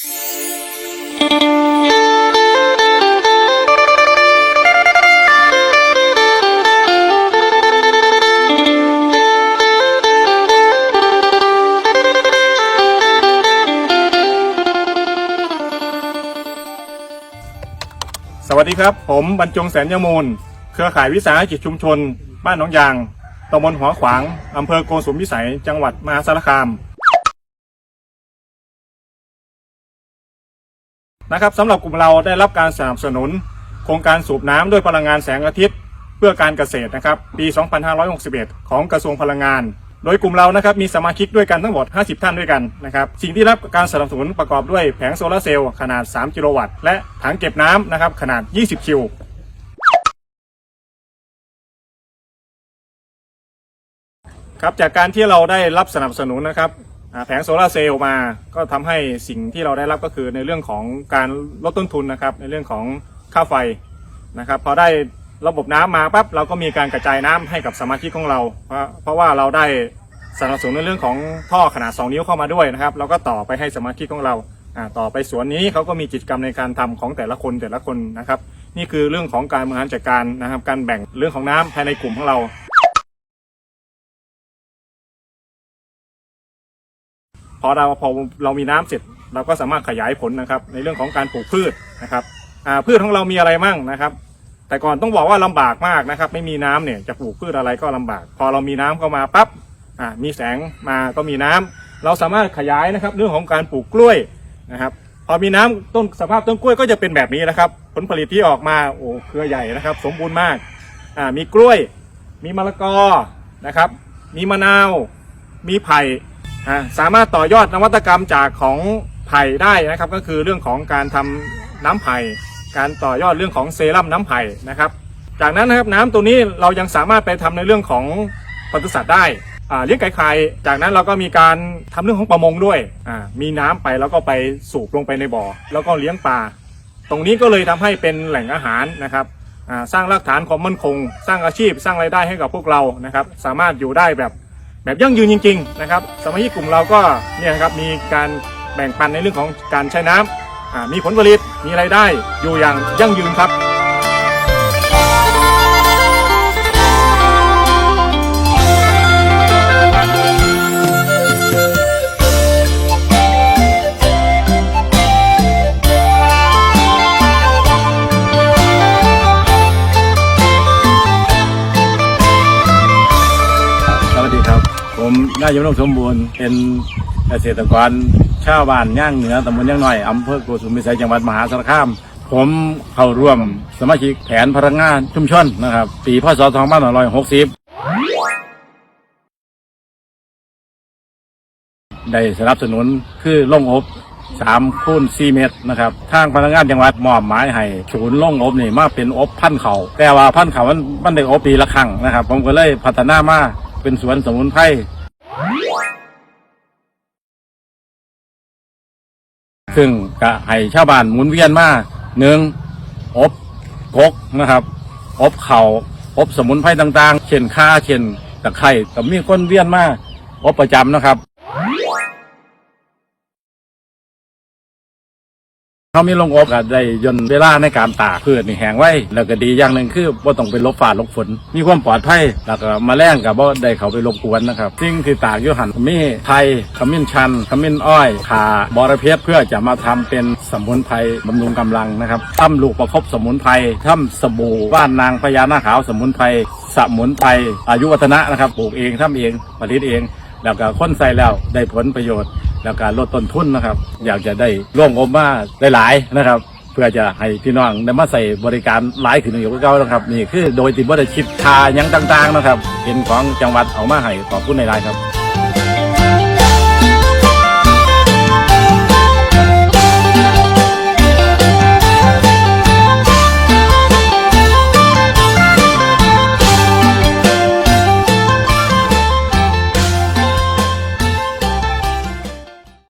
สวัสดีครับ ผมบรรจงแสนยมูล เครือข่ายวิสาหกิจชุมชน บ้านหนองยางตำบลหัวขวางอำเภอโกสุมพิสัย จังหวัดมหาสารคาม นะครับสำหรับกลุ่มเราได้รับการสนับสนุน โครงการสูบน้ำด้วยพลังงานแสงอาทิตย์ เพื่อการเกษตรนะครับปี 2561 ของกระทรวงพลังงาน โดยกลุ่มเรานะครับมีสมาชิกด้วยกันทั้งหมด 50 ท่านด้วยกันนะครับสิ่งที่รับการสนับสนุนประกอบด้วยแผงโซลาร์เซลล์ขนาด 3 กิโลวัตต์และถังเก็บน้ำนะครับขนาด 20 คิวครับจากการที่เราได้รับสนับสนุนนะครับ แผงโซลาร์เซลล์มาก็ทำให้สิ่งที่เราได้รับก็คือในเรื่องของการลดต้นทุนนะครับ ในเรื่องของค่าไฟนะครับพอได้ระบบน้ำมาปั๊บเราก็มีการกระจายน้ำให้กับสมาชิกของเรา เพราะเพราะว่าเราได้สนับสนุนในเรื่องของท่อขนาด 2 นิ้วเข้ามาด้วยนะครับเราก็ต่อไปให้สมาชิกของเราต่อไปสวนนี้เขาก็มีกิจกรรมในการทำของแต่ละคนแต่ละคนนะครับ นี่คือเรื่องของการบริหารจัดการนะครับ การแบ่งเรื่องของน้ำภายในกลุ่มของเรา พอเราพอเรามีน้ำเสร็จ เราก็สามารถขยายผลนะครับ ในเรื่องของการปลูกพืชนะครับพืชของเรามีอะไรมั่งนะครับ แต่ก่อนต้องบอกว่าลำบากมากนะครับ ไม่มีน้ำเนี่ยจะปลูกพืชอะไรก็ลำบาก พอเรามีน้ำเข้ามาปั๊บมีแสงมาก็มีน้ำเราสามารถขยายนะครับ เรื่องของการปลูกกล้วยนะครับ พอมีน้ำต้นสภาพต้นกล้วยก็จะเป็นแบบนี้นะครับ ผลผลิตที่ออกมาโอ้เครือใหญ่นะครับ สมบูรณ์มากมีกล้วย มีมะละกอนะครับ มีมะนาว มีไผ่ สามารถต่อยอดนวัตกรรมจากของไผ่ได้นะครับ ก็คือเรื่องของการทำน้ำไผ่ การต่อยอดเรื่องของเซรั่มน้ำไผ่นะครับ จากนั้นนะครับน้ำตัวนี้เรายังสามารถไปทำในเรื่องของปศุสัตว์ได้เลี้ยงไก่ไข่จากนั้นเราก็มีการทำเรื่องของประมงด้วย มีน้ำไปแล้วก็ไปสูบลงไปในบ่อ แล้วก็เลี้ยงปลา ตรงนี้ก็เลยทำให้เป็นแหล่งอาหารนะครับ สร้างรากฐานความมั่นคง สร้างอาชีพ สร้างรายได้ให้กับพวกเรานะครับ สามารถอยู่ได้แบบ แบบยั่งยืนจริง ๆ นะครับ สมาชิกกลุ่มเราก็เนี่ยครับมีการแบ่งปันในเรื่องของการใช้น้ำอ่ามีผลผลิตมีรายได้อยู่อย่างยั่งยืนครับ นายยนกสมบูรณ์เป็นเกษตรกรชาวบ้านย่างเหนือตำบลย่างน้อยอำเภอโกสุมพิสัยจังหวัดมหาสารคาม ผมเข้าร่วมสมาชิกแผนพลังงานชุมชนนะครับ ปีพศ2560ได้สนับสนุนคือล่งอบ3คูณ4เมตรนะครับทางพนักงานจังหวัดมอบหมายให้ศูนย์ล่งอบนี่มาเป็นอบพันเขาแต่ว่าพันเขามันมันได้อบปีละครั้งนะครับ ผมก็เลยพัฒนามาเป็นสวนสมุนไพร ซึ่งก็ให้ชาวบ้านหมุนเวียนมาหนึ่งอบกกนะครับ อบเข่าอบสมุนไพรต่างๆ เช่นข้าเช่นตะไคร่ก็มีคนเวียนมาอบประจำนะครับ เขามีลงอบก็ได้ย่นเวลาในการตากพืชนี่แห้งไว้ แล้วก็ดีอย่างหนึ่งคือว่าต้องไปลบฝาลบฝน มีความปลอดภัยแล้วก็มาแรงกับว่าได้เขาไปรบกวนนะครับสิ่งที่ตากอยู่หันมีไทยขมิ้นชันขมิ้นอ้อยขาบอระเพ็ดเพื่อจะมาทำเป็นสมุนไพรบำรุงกำลังนะครับทำลูกประคบสมุนไพรทำสบู่บ้านนางพญานาขาวสมุนไพรสมุนไพรอายุวัฒนะนะครับปลูกเองทำเองผลิตเอง แล้วก็ค้นใส่แล้วได้ผลประโยชน์ แล้วก็ลดต้นทุนนะครับ อยากจะได้ร่วมอมมาหลายๆนะครับ เพื่อจะให้พี่น้องได้มาใส่บริการหลายขึ้นอยู่กับเก่านะครับ นี่คือโดยติดบ่ได้คิดคายังต่างๆนะครับเป็นของจังหวัดเอามาให้ขอบคุณในรายๆครับ